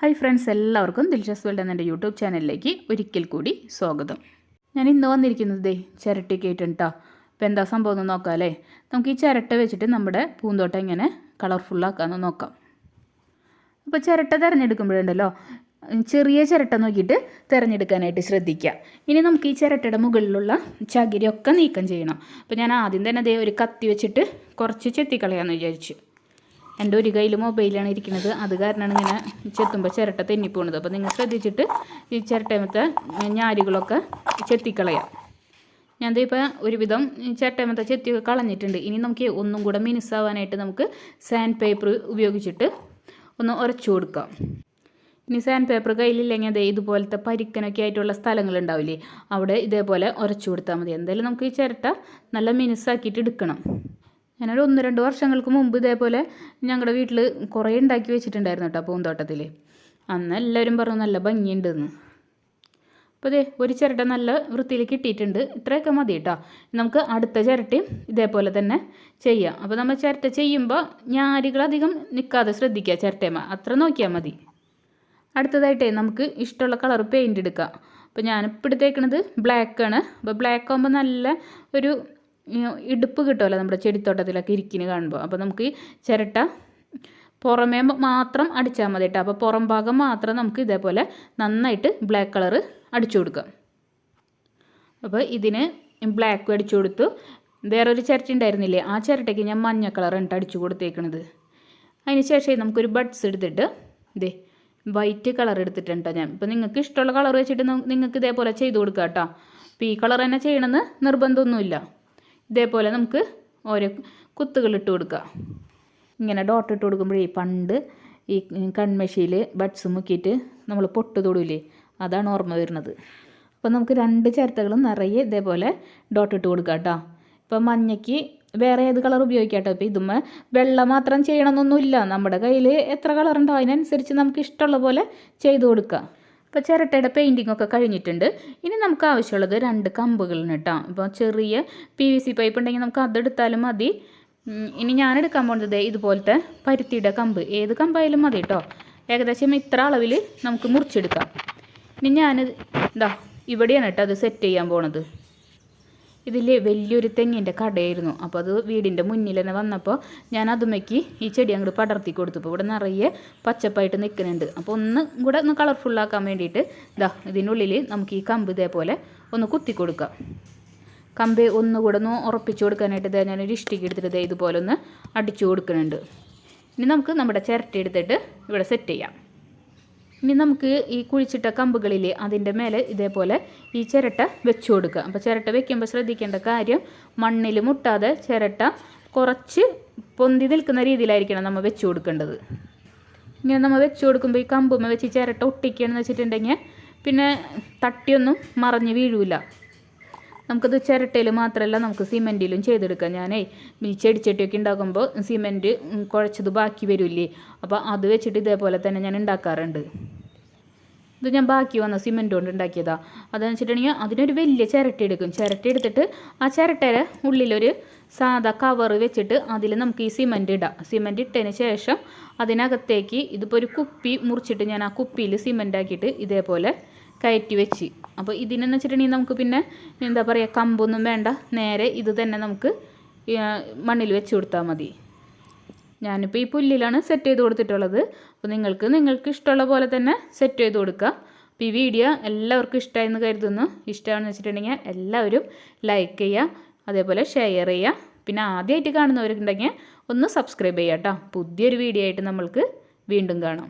Hi friends എല്ലാവർക്കും ദിൽഷസ് world എന്ന YouTube ചാനലിലേക്ക് ഒരിക്കൽ കൂടി സ്വാഗതം. ഞാൻ ഇന്ന് വന്നിരിക്കുന്നത് ദേ ചിരട്ടയൊക്കെ അപ്പം കേട്ടോ അപ്പോൾ എന്താ സംഭവം എന്ന് നോക്കാം അല്ലേ? നമുക്ക് ഈ ചിരട്ട വെച്ചിട്ട് നമ്മുടെ പൂന്തോട്ടം ഇങ്ങനെ കളർഫുള്ളാക്കാമെന്ന് നോക്കാം. അപ്പോൾ ചിരട്ട തിരഞ്ഞെടുക്കുമ്പോഴുണ്ടല്ലോ ചെറിയ ചിരട്ട നോക്കിയിട്ട് തിരഞ്ഞെടുക്കാനായിട്ട് ശ്രദ്ധിക്കുക. ഇനി നമുക്ക് ഈ ചിരട്ടയുടെ മുകളിലുള്ള ചകിരിയൊക്കെ നീക്കം ചെയ്യണം. അപ്പോൾ ഞാൻ ആദ്യം തന്നെ അതേ ഒരു കത്തി വെച്ചിട്ട് കുറച്ച് ചെത്തിക്കളയാമെന്ന് വിചാരിച്ചു. എന്റെ ഒരു കയ്യിൽ മൊബൈലാണ് ഇരിക്കുന്നത്. അത് കാരണമാണ് ഇങ്ങനെ ചെത്തുമ്പോൾ ചിരട്ട തെന്നിപ്പോണത്. അപ്പോൾ നിങ്ങൾ ശ്രദ്ധിച്ചിട്ട് ഈ ചിരട്ടമത്തെ ഞാരുകളൊക്കെ ചെത്തിക്കളയാം. ഞാൻ ഇപ്പോൾ ഒരുവിധം ചിരട്ടമത്തെ ചെത്തി കളഞ്ഞിട്ടുണ്ട്. ഇനി നമുക്ക് ഒന്നും കൂടെ മിനുസാവാനായിട്ട് നമുക്ക് സാൻഡ് പേപ്പർ ഉപയോഗിച്ചിട്ട് ഒന്ന് ഉരച്ചു കൊടുക്കാം. ഇനി സാൻഡ് പേപ്പർ കയ്യിലില്ലെങ്കിൽ അതേ ഇതുപോലത്തെ പരിക്കനൊക്കെ ആയിട്ടുള്ള സ്ഥലങ്ങളുണ്ടാവില്ലേ അവിടെ ഇതേപോലെ ഉരച്ചു കൊടുത്താൽ മതി. എന്തായാലും നമുക്ക് ഈ ചിരട്ട നല്ല മിനുസാക്കിയിട്ട് എടുക്കണം. ഞാനൊരു ഒന്ന് രണ്ട് വർഷങ്ങൾക്ക് മുമ്പ് ഇതേപോലെ ഞങ്ങളുടെ വീട്ടിൽ കുറേ ഉണ്ടാക്കി വെച്ചിട്ടുണ്ടായിരുന്നു കേട്ടോ പൂന്തോട്ടത്തിൽ അന്ന് എല്ലാവരും പറഞ്ഞു നല്ല ഭംഗിയുണ്ടെന്ന്. അപ്പോൾ ഇതേ ഒരു ചിരട്ട നല്ല വൃത്തിയിൽ കിട്ടിയിട്ടുണ്ട്. ഇത്രയൊക്കെ മതി കേട്ടോ നമുക്ക് അടുത്ത ചിരട്ടയും ഇതേപോലെ തന്നെ ചെയ്യാം. അപ്പോൾ നമ്മൾ ചിരട്ട ചെയ്യുമ്പോൾ ഞാരികൾ അധികം നിൽക്കാതെ ശ്രദ്ധിക്കുക ചിരട്ടയമ്മ അത്ര നോക്കിയാൽ മതി. അടുത്തതായിട്ടേ നമുക്ക് ഇഷ്ടമുള്ള കളർ പെയിന്റ് എടുക്കാം. അപ്പോൾ ഞാനിപ്പോൾ എടുത്തേക്കണത് ബ്ലാക്കാണ് അപ്പോൾ ബ്ലാക്ക് ആകുമ്പോൾ നല്ല ഒരു ഇടുപ്പ് കിട്ടുമല്ലോ നമ്മുടെ ചെടിത്തോട്ടത്തിലൊക്കെ ഇരിക്കുന്ന കാണുമ്പോൾ അപ്പോൾ നമുക്ക് ചിരട്ട പുറമേ മാത്രം അടിച്ചാൽ മതി കേട്ടോ അപ്പോൾ പുറം ഭാഗം മാത്രം നമുക്ക് ഇതേപോലെ നന്നായിട്ട് ബ്ലാക്ക് കളറ് അടിച്ചു കൊടുക്കാം. അപ്പോൾ ഇതിന് ബ്ലാക്ക് അടിച്ചു കൊടുത്തു. വേറൊരു ചിരട്ട ഉണ്ടായിരുന്നില്ലേ? ആ ചിരട്ടയ്ക്ക് ഞാൻ മഞ്ഞ കളർ ഇട്ട് അടിച്ചു കൊടുത്തേക്കണത്. അതിന് ശേഷം നമുക്കൊരു ബഡ്സ് എടുത്തിട്ട് ഇതേ വൈറ്റ് കളർ എടുത്തിട്ടുണ്ട് ഞാൻ. ഇപ്പോൾ നിങ്ങൾക്ക് ഇഷ്ടമുള്ള കളർ വെച്ചിട്ട് നിങ്ങൾക്ക് ഇതേപോലെ ചെയ്ത് കൊടുക്കാം കേട്ടോ അപ്പോൾ ഈ കളർ തന്നെ ചെയ്യണമെന്ന് നിർബന്ധമൊന്നുമില്ല. ഇതേപോലെ നമുക്ക് ഓരോ കുത്തുകൾ ഇട്ട് കൊടുക്കുക. ഇങ്ങനെ ഡോട്ട് ഇട്ട് കൊടുക്കുമ്പോഴേ പണ്ട് ഈ കൺമഷിയിൽ ബഡ്സ് മുക്കിയിട്ട് നമ്മൾ പൊട്ട് തൊടൂലേ അതാണ് ഓർമ്മ വരുന്നത്. അപ്പോൾ നമുക്ക് രണ്ട് ചിരട്ടകളും നിറയെ ഇതേപോലെ ഡോട്ട് ഇട്ട് കൊടുക്കാം കേട്ടോ. ഇപ്പം മഞ്ഞയ്ക്ക് വേറെ ഏത് കളർ ഉപയോഗിക്കാം കേട്ടോ ഇപ്പോൾ ഇതുമ്മ വെള്ള മാത്രം ചെയ്യണമെന്നൊന്നുമില്ല നമ്മുടെ കയ്യിൽ എത്ര കളർ ഉണ്ടോ? അതിനനുസരിച്ച് നമുക്ക് ഇഷ്ടമുള്ള പോലെ ചെയ്ത് കൊടുക്കാം ഇപ്പോൾ ചിരട്ടയുടെ പെയിന്റിംഗ് ഒക്കെ കഴിഞ്ഞിട്ടുണ്ട്. ഇനി നമുക്ക് ആവശ്യമുള്ളത് രണ്ട് കമ്പുകളാണ് കേട്ടോ. ഇപ്പോൾ ചെറിയ പി വി സി പൈപ്പ് ഉണ്ടെങ്കിൽ നമുക്ക് അതെടുത്താലും മതി. ഇനി ഞാൻ എടുക്കാൻ പോകുന്നത് ഇതുപോലത്തെ പരുത്തിയുടെ കമ്പ്. ഏത് കമ്പായാലും മതി കേട്ടോ. ഏകദേശം ഇത്ര അളവിൽ നമുക്ക് മുറിച്ചെടുക്കാം. ഇനി ഞാൻ ഇതാ ഇവിടെയാണ് കേട്ടോ അത് സെറ്റ് ചെയ്യാൻ പോണത്. ഇതിൽ വലിയൊരു തെങ്ങിന്റെ കടയായിരുന്നു. അപ്പോൾ അത് വീടിന്റെ മുന്നിൽ തന്നെ വന്നപ്പോൾ ഞാൻ അതുമയ്ക്ക് ഈ ചെടി അങ്ങോട്ട് പടർത്തി കൊടുത്തു. ഇവിടെ നിറയെ പച്ചപ്പായിട്ട് നിൽക്കുന്നുണ്ട് അപ്പോൾ ഒന്ന് കൂടെ ഒന്ന് കളർഫുള്ളാക്കാൻ വേണ്ടിയിട്ട് ഇതാ ഇതിനുള്ളിൽ നമുക്ക് ഈ കമ്പ് ഇതേപോലെ ഒന്ന് കുത്തി കൊടുക്കാം. കമ്പ് ഒന്നുകൂടെ ഒന്ന് ഉറപ്പിച്ചു കൊടുക്കാനായിട്ട് ഇതാ ഞാനൊരു ഇഷ്ടിക്ക് എടുത്തിട്ട് ഇതേ ഇതുപോലെ ഒന്ന് അടിച്ചു കൊടുക്കുന്നുണ്ട്. ഇനി നമുക്ക് നമ്മുടെ ചിരട്ട എടുത്തിട്ട് ഇവിടെ സെറ്റ് ചെയ്യാം. ഇനി നമുക്ക് ഈ കുഴിച്ചിട്ട കമ്പുകളിൽ അതിന്റെ മേലെ ഇതേപോലെ ഈ ചിരട്ട വെച്ച് കൊടുക്കുക. അപ്പോൾ ചിരട്ട വെക്കുമ്പോൾ ശ്രദ്ധിക്കേണ്ട കാര്യം മണ്ണിൽ മുട്ടാതെ ചിരട്ട കുറച്ച് പൊന്തി നിൽക്കുന്ന രീതിയിലായിരിക്കണം നമ്മൾ വെച്ച് കൊടുക്കേണ്ടത്. ഇങ്ങനെ നമ്മൾ വെച്ച് കൊടുക്കുമ്പോൾ ഈ കമ്പുമ്മ വെച്ച് ചിരട്ട ഒട്ടിക്കുകയാണെന്ന് വെച്ചിട്ടുണ്ടെങ്കിൽ പിന്നെ തട്ടിയൊന്നും മറഞ്ഞ് വീഴൂല. നമുക്കത് ചിരട്ടയിൽ മാത്രമല്ല നമുക്ക് സിമെന്റിലും ചെയ്തെടുക്കാം. ഞാനേ ഈ ചെടിച്ചട്ടിയൊക്കെ ഉണ്ടാക്കുമ്പോൾ സിമെന്റ് കുഴച്ചത് ബാക്കി വരില്ലേ? അപ്പോൾ അത് വെച്ചിട്ട് ഇതേപോലെ തന്നെ ഞാൻ ഉണ്ടാക്കാറുണ്ട്. ഇത് ഞാൻ ബാക്കി വന്ന സിമെന്റ് കൊണ്ട് ഉണ്ടാക്കിയതാണ് അതെന്ന് വെച്ചിട്ടുണ്ടെങ്കിൽ അതിനൊരു വലിയ ചിരട്ട എടുക്കും. ചിരട്ട എടുത്തിട്ട് ആ ചിരട്ടയുടെ ഉള്ളിലൊരു സാധാ കവർ വെച്ചിട്ട് അതിൽ നമുക്ക് ഈ സിമെന്റ് ഇടാം. സിമെന്റ് ഇട്ടതിന് ശേഷം അതിനകത്തേക്ക് ഇതിപ്പോൾ ഒരു കുപ്പി മുറിച്ചിട്ട് ഞാൻ ആ കുപ്പിയിൽ സിമെന്റ് ആക്കിയിട്ട് ഇതേപോലെ കയറ്റി വെച്ച്. അപ്പോൾ ഇതിനെന്ന് വെച്ചിട്ടുണ്ടെങ്കിൽ നമുക്ക് പിന്നെ എന്താ പറയുക കമ്പൊന്നും വേണ്ട. നേരെ ഇത് തന്നെ നമുക്ക് മണ്ണിൽ വെച്ച് കൊടുത്താൽ മതി. ഞാനിപ്പോൾ ഈ പുല്ലിലാണ് സെറ്റ് ചെയ്ത് കൊടുത്തിട്ടുള്ളത്. അപ്പോൾ നിങ്ങൾക്ക് നിങ്ങൾക്ക് ഇഷ്ടമുള്ള പോലെ തന്നെ സെറ്റ് ചെയ്ത് കൊടുക്കുക. അപ്പോൾ ഈ വീഡിയോ എല്ലാവർക്കും ഇഷ്ടമായെന്ന് കരുതുന്നു. ഇഷ്ടമാണെന്ന് വെച്ചിട്ടുണ്ടെങ്കിൽ എല്ലാവരും ലൈക്ക് ചെയ്യുക അതേപോലെ ഷെയർ ചെയ്യുക. പിന്നെ ആദ്യമായിട്ട് കാണുന്നവരുണ്ടെങ്കിൽ ഒന്ന് സബ്സ്ക്രൈബ് ചെയ്യാം കേട്ടോ. പുതിയൊരു വീഡിയോ ആയിട്ട് നമ്മൾക്ക് വീണ്ടും കാണാം.